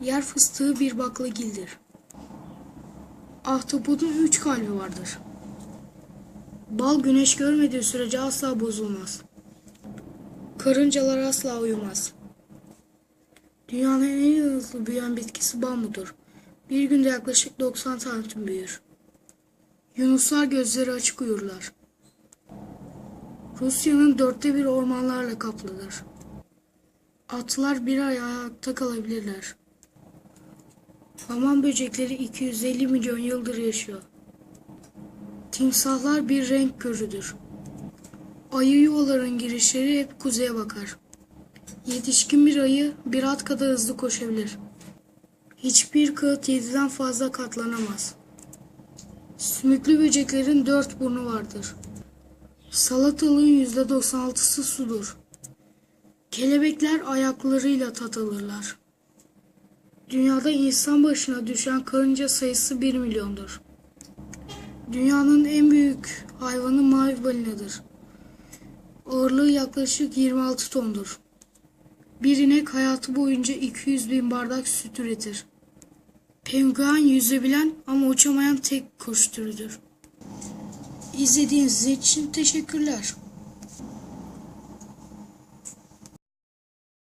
Yer fıstığı bir baklagildir. Ahtapotun üç kalbi vardır. Bal güneş görmediği sürece asla bozulmaz. Karıncalar asla uyumaz. Dünyanın en hızlı büyüyen bitkisi bambudur. Bir günde yaklaşık 90 santim büyür. Yunuslar gözleri açık uyurlar. Rusya'nın dörtte bir ormanlarla kaplıdır. Atlar bir ay ayakta kalabilirler. Hamam böcekleri 250 milyon yıldır yaşıyor. Timsahlar bir renk körüdür. Ayı yuvaların girişleri hep kuzeye bakar. Yetişkin bir ayı bir at kadar hızlı koşabilir. Hiçbir kağıt yediden fazla katlanamaz. Sümüklü böceklerin dört burnu vardır. Salatalığın yüzde 96'sı sudur. Kelebekler ayaklarıyla tat alırlar. Dünyada insan başına düşen karınca sayısı 1 milyondur. Dünyanın en büyük hayvanı mavi balinadır. Ağırlığı yaklaşık 26 tondur. Bir inek hayatı boyunca 200 bin bardak süt üretir. Penguen yüzebilen ama uçamayan tek kuş türüdür. İzlediğiniz için teşekkürler.